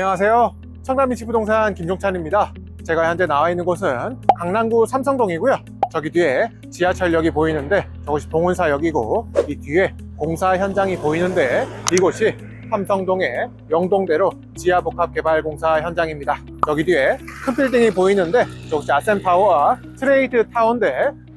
안녕하세요. 청담 미치 부동산 김종찬입니다. 제가 현재 나와 있는 곳은 강남구 삼성동이고요. 저기 뒤에 지하철역이 보이는데 저것이 동은사역이고 이 뒤에 공사 현장이 보이는데 이곳이 삼성동의 영동대로 지하복합개발공사 현장입니다. 저기 뒤에 큰 빌딩이 보이는데 저것이 아센파워와 트레이드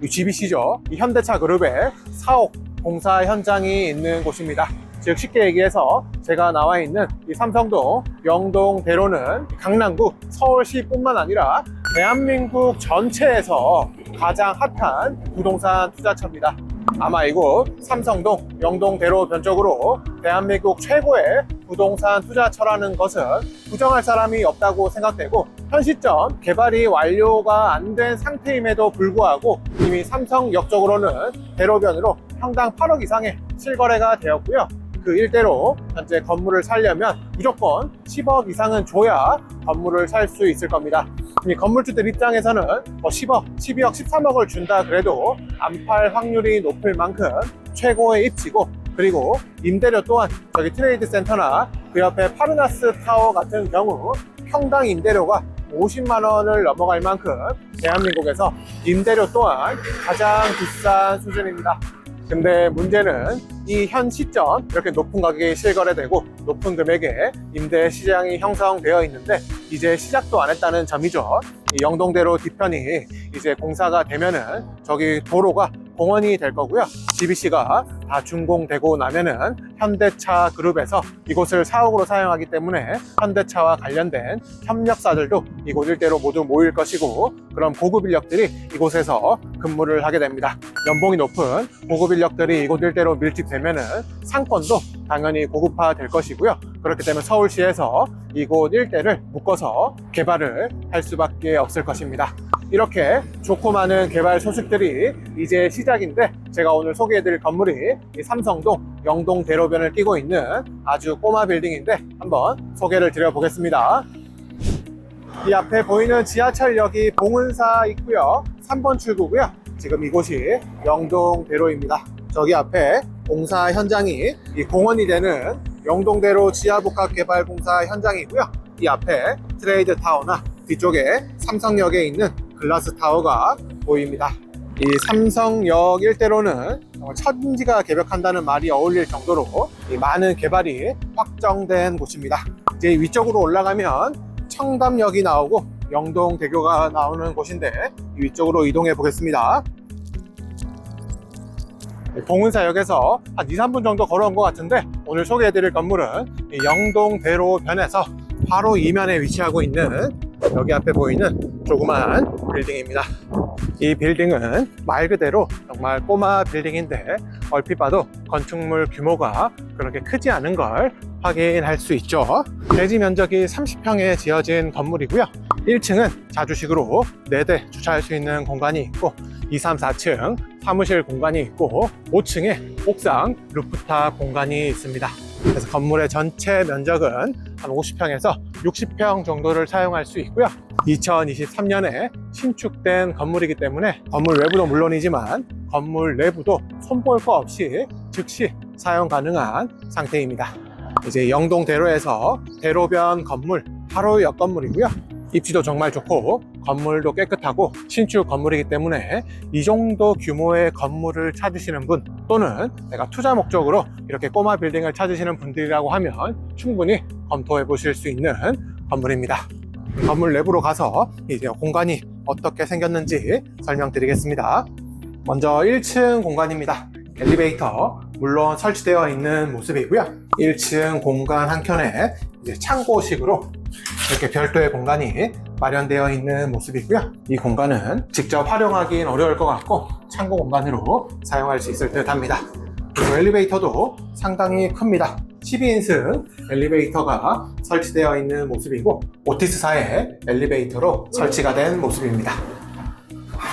이 GBC죠. 이 현대차 그룹의 사옥 공사 현장이 있는 곳입니다. 즉 쉽게 얘기해서 제가 나와 있는 이 삼성동 영동 대로는 강남구 서울시뿐만 아니라 대한민국 전체에서 가장 핫한 부동산 투자처입니다. 아마 이곳 삼성동 영동대로 변적으로 대한민국 최고의 부동산 투자처라는 것은 부정할 사람이 없다고 생각되고 현 시점 개발이 완료가 안 된 상태임에도 불구하고 이미 삼성역 쪽으로는 대로변으로 평당 8억 이상의 실거래가 되었고요. 그 일대로 현재 건물을 살려면 무조건 10억 이상은 줘야 건물을 살 수 있을 겁니다. 이 건물주들 입장에서는 뭐 10억, 12억, 13억을 준다 그래도 안 팔 확률이 높을 만큼 최고의 입지고 그리고 임대료 또한 저기 트레이드 센터나 그 옆에 파르나스 타워 같은 경우 평당 임대료가 50만 원을 넘어갈 만큼 대한민국에서 임대료 또한 가장 비싼 수준입니다. 근데 문제는 이 현 시점 이렇게 높은 가격이 실거래되고 높은 금액의 임대 시장이 형성되어 있는데 이제 시작도 안 했다는 점이죠. 이 영동대로 뒤편이 이제 공사가 되면은 저기 도로가 공원이 될 거고요. GBC가 다 준공되고 나면은 현대차 그룹에서 이곳을 사옥으로 사용하기 때문에 현대차와 관련된 협력사들도 이곳 일대로 모두 모일 것이고 그런 고급 인력들이 이곳에서 근무를 하게 됩니다. 연봉이 높은 고급 인력들이 이곳 일대로 밀집되면은 상권도 당연히 고급화 될 것이고요. 그렇기 때문에 서울시에서 이곳 일대를 묶어서 개발을 할 수밖에 없을 것입니다. 이렇게 좋고 많은 개발 소식들이 이제 시작인데 제가 오늘 소개해드릴 건물이 이 삼성동 영동 대로변을 끼고 있는 아주 꼬마 빌딩인데 한번 소개를 드려보겠습니다. 이 앞에 보이는 지하철역이 봉은사 있고요. 3번 출구고요. 지금 이곳이 영동대로입니다. 저기 앞에 공사 현장이 이 공원이 되는 영동대로 지하복합개발공사 현장이고요. 이 앞에 트레이드 타워나 뒤쪽에 삼성역에 있는 글라스 타워가 보입니다. 이 삼성역 일대로는 천지가 개벽한다는 말이 어울릴 정도로 이 많은 개발이 확정된 곳입니다. 이제 위쪽으로 올라가면 청담역이 나오고 영동대교가 나오는 곳인데 이 위쪽으로 이동해 보겠습니다. 봉은사역에서 한 2, 3분 정도 걸어온 것 같은데 오늘 소개해드릴 건물은 이 영동대로변에서 바로 이면에 위치하고 있는 여기 앞에 보이는 조그만 빌딩입니다. 이 빌딩은 말 그대로 정말 꼬마 빌딩인데 얼핏 봐도 건축물 규모가 그렇게 크지 않은 걸 확인할 수 있죠. 대지 면적이 30평에 지어진 건물이고요. 1층은 자주식으로 4대 주차할 수 있는 공간이 있고 2, 3, 4층 사무실 공간이 있고 5층에 옥상 루프탑 공간이 있습니다. 그래서 건물의 전체 면적은 한 50평에서 60평 정도를 사용할 수 있고요. 2023년에 신축된 건물이기 때문에 건물 외부도 물론이지만 건물 내부도 손볼 거 없이 즉시 사용 가능한 상태입니다. 이제 영동대로에서 대로변 건물 바로 옆 건물이고요. 입지도 정말 좋고 건물도 깨끗하고 신축 건물이기 때문에 이 정도 규모의 건물을 찾으시는 분 또는 내가 투자 목적으로 이렇게 꼬마 빌딩을 찾으시는 분들이라고 하면 충분히 검토해 보실 수 있는 건물입니다. 건물 내부로 가서 이제 공간이 어떻게 생겼는지 설명드리겠습니다. 먼저 1층 공간입니다. 엘리베이터 물론 설치되어 있는 모습이고요. 1층 공간 한켠에 이제 창고식으로 이렇게 별도의 공간이 마련되어 있는 모습이고요. 이 공간은 직접 활용하기는 어려울 것 같고 창고 공간으로 사용할 수 있을 듯 합니다. 그리고 엘리베이터도 상당히 큽니다. 12인승 엘리베이터가 설치되어 있는 모습이고 오티스사의 엘리베이터로 설치가 된 모습입니다.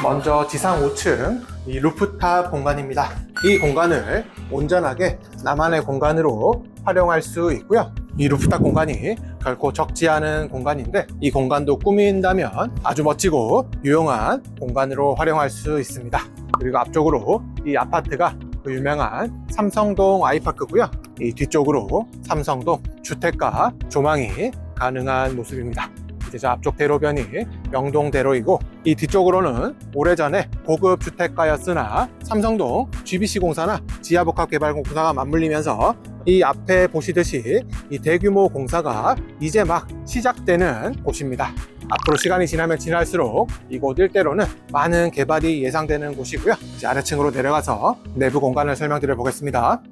먼저 지상 5층 이 루프탑 공간입니다. 이 공간을 온전하게 나만의 공간으로 활용할 수 있고요. 이 루프탑 공간이 결코 적지 않은 공간인데 이 공간도 꾸민다면 아주 멋지고 유용한 공간으로 활용할 수 있습니다. 그리고 앞쪽으로 이 아파트가 그 유명한 삼성동 아이파크고요. 이 뒤쪽으로 삼성동 주택가 조망이 가능한 모습입니다. 이제 저 앞쪽 대로변이 영동대로이고 이 뒤쪽으로는 오래전에 고급 주택가였으나 삼성동 GBC 공사나 지하복합개발공사가 맞물리면서 이 앞에 보시듯이 이 대규모 공사가 이제 막 시작되는 곳입니다. 앞으로 시간이 지나면 지날수록 이곳 일대로는 많은 개발이 예상되는 곳이고요. 이제 아래층으로 내려가서 내부 공간을 설명드려 보겠습니다.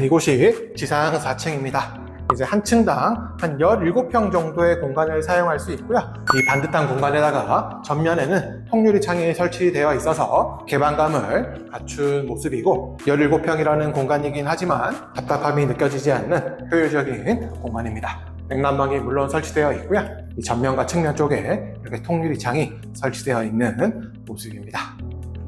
이곳이 지상 4층입니다. 이제 한 층당 한 17평 정도의 공간을 사용할 수 있고요. 이 반듯한 공간에다가 전면에는 통유리 창이 설치되어 있어서 개방감을 갖춘 모습이고 17평이라는 공간이긴 하지만 답답함이 느껴지지 않는 효율적인 공간입니다. 냉난방이 물론 설치되어 있고요. 이 전면과 측면 쪽에 이렇게 통유리 창이 설치되어 있는 모습입니다.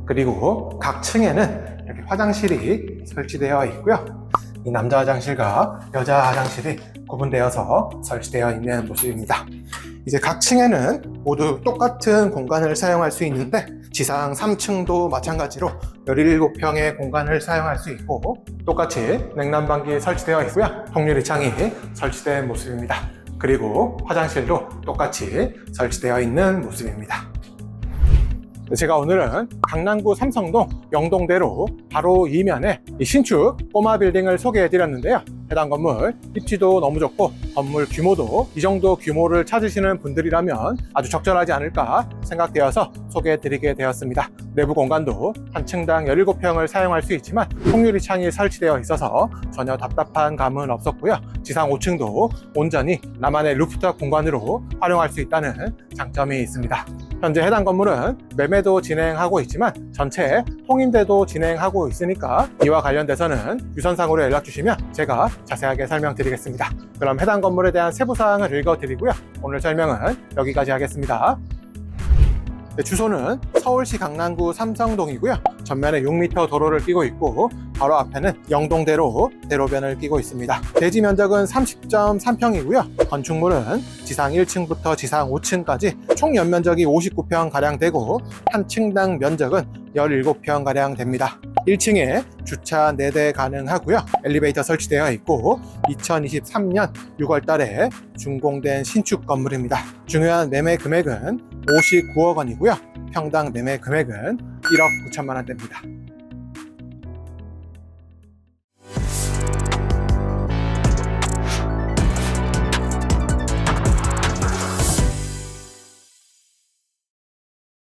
그리고 각 층에는 이렇게 화장실이 설치되어 있고요. 이 남자 화장실과 여자 화장실이 구분되어서 설치되어 있는 모습입니다. 이제 각 층에는 모두 똑같은 공간을 사용할 수 있는데 지상 3층도 마찬가지로 17평의 공간을 사용할 수 있고 똑같이 냉난방기 설치되어 있고요. 통유리 창이 설치된 모습입니다. 그리고 화장실도 똑같이 설치되어 있는 모습입니다. 제가 오늘은 강남구 삼성동 영동대로 바로 이면에 이 신축 꼬마 빌딩을 소개해 드렸는데요. 해당 건물 입지도 너무 좋고 건물 규모도 이 정도 규모를 찾으시는 분들이라면 아주 적절하지 않을까 생각되어서 소개해 드리게 되었습니다. 내부 공간도 한 층당 17평을 사용할 수 있지만 통유리 창이 설치되어 있어서 전혀 답답한 감은 없었고요. 지상 5층도 온전히 나만의 루프탑 공간으로 활용할 수 있다는 장점이 있습니다. 현재 해당 건물은 매매도 진행하고 있지만 전체 통임대도 진행하고 있으니까 이와 관련돼서는 유선상으로 연락 주시면 제가 자세하게 설명드리겠습니다. 그럼 해당 건물에 대한 세부 사항을 읽어드리고요. 오늘 설명은 여기까지 하겠습니다. 네, 주소는 서울시 강남구 삼성동이고요. 전면에 6m 도로를 끼고 있고 바로 앞에는 영동대로 대로변을 끼고 있습니다. 대지 면적은 30.3평이고요. 건축물은 지상 1층부터 지상 5층까지 총 연면적이 59평 가량 되고 한 층당 면적은 17평 가량 됩니다. 1층에 주차 4대 가능하고요. 엘리베이터 설치되어 있고 2023년 6월 달에 준공된 신축 건물입니다. 중요한 매매 금액은 59억 원이고요. 평당 매매 금액은 1억 9천만 원대입니다.